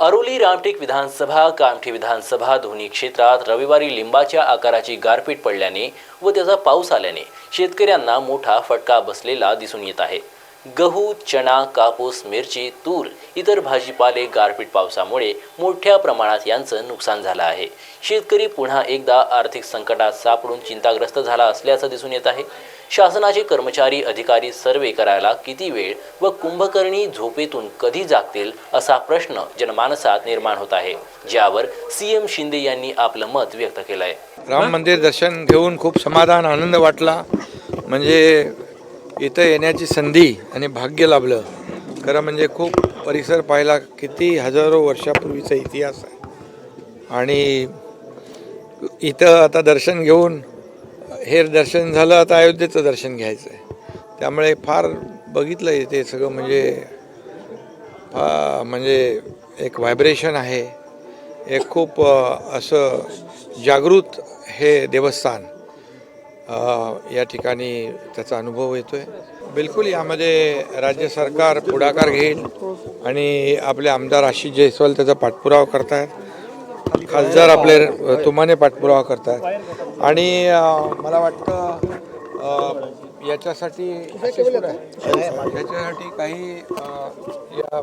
अरोली रामटेक विधानसभा कामठी विधानसभा दोन्ही क्षेत्रात रविवारी लिंबाच्या आकाराची गारपीट पडल्याने व त्याचा पाऊस आल्याने शेतकऱ्यांना मोठा फटका बसलेला दिसून येत आहे. गहू चणा कापूस मिरची तूर इतर भाजीपाले गारपीट पावसामुळे मोठ्या प्रमाणात यांचं नुकसान झालं आहे. शेतकरी पुन्हा एकदा आर्थिक संकटात सापडून चिंताग्रस्त झाला असल्याचं दिसून येत आहे. शासनाचे कर्मचारी अधिकारी सर्वे करायला किती वेळ व कुंभकर्णी झोपेतून कधी जागतील असा प्रश्न जनमानसात निर्माण होत आहे ज्यावर सीएम शिंदे यांनी आपलं मत व्यक्त केलं आहे राम मंदिर दर्शन घेऊन खूप समाधान आनंद वाटला. म्हणजे इथं येण्याची संधी आणि भाग्य लाभलं. खरं म्हणजे खूप परिसर पाहिला किती हजारो वर्षापूर्वीचा इतिहास आहे. आणि इथं आता दर्शन घेऊन हे दर्शन झालं आता अयोध्येचं दर्शन घ्यायचं आहे. त्यामुळे फार बघितलं इथे सगळं म्हणजे फा म्हणजे एक व्हायब्रेशन आहे. एक खूप असं जागृत हे देवस्थान. या ठिकाणी त्याचा अनुभव येतोय. बिलकुल यामध्ये राज्य सरकार पुढाकार घेईल आणि आपले आमदार आशिष जयस्वाल त्याचा पाठपुरावा करतायत. खासदार आपले तुमाने पाठपुरावा करतायत. आणि मला वाटतं याच्यासाठी याच्यासाठी काही या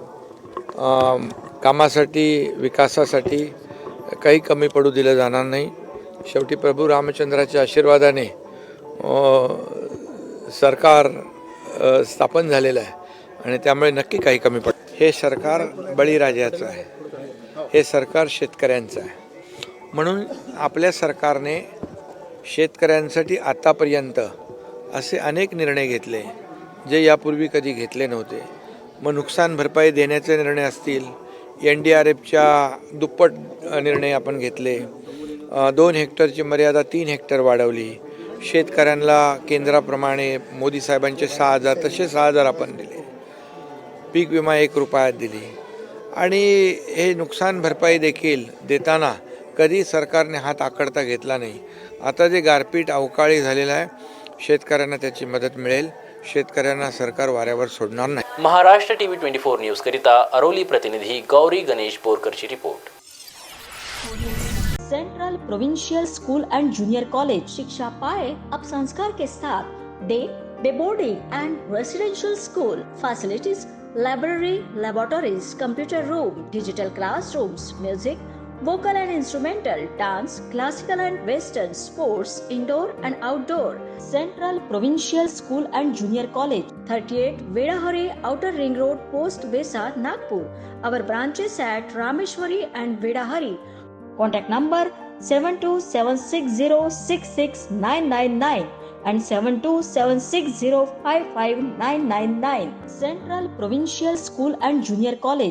कामासाठी विकासासाठी काही कमी पडू दिलं जाणार नाही. शेवटी प्रभू रामचंद्राच्या आशीर्वादाने सरकार स्थापन झालेलं आहे आणि त्यामुळे नक्की काही कमी पड हे सरकार बळीराजाचं आहे. हे सरकार शेतकऱ्यांचं आहे. म्हणून आपल्या सरकारने शेतकऱ्यांसाठी आतापर्यंत असे अनेक निर्णय घेतले जे यापूर्वी कधी घेतले नव्हते. मग नुकसान भरपाई देण्याचे निर्णय असतील एन डी आर एफच्या दुप्पट निर्णय आपण घेतले दोन हेक्टरची मर्यादा तीन हेक्टर वाढवली शेतकऱ्यांना केंद्राप्रमाणे मोदी साहेबांचे सहा हजार तसे सहा हजार आपण दिले. पीक विमा एक रुपयात दिली. आणि हे नुकसान भरपाई देखील देताना कधी सरकारने हात आकडता घेतला नाही. आता जे गारपीट अवकाळी झालेलं आहे शेतकऱ्यांना त्याची मदत मिळेल. शेतकऱ्यांना सरकार वाऱ्यावर सोडणार नाही. Maharashtra TV twenty four news करिता अरोली प्रतिनिधी गौरी गणेश बोरकरची report. central provincial school and junior college शिक्षा पाए अब संस्कार के साथ day day boarding and residential school facilities library laboratories computer room digital classrooms music vocal and instrumental dance classical and western sports indoor and outdoor central provincial school and junior college 38 vedahari outer ring road post besa nagpur our branches at rameshwari and vedahari Contact number 7276066999 and 7276055999. Central Provincial School and Junior College.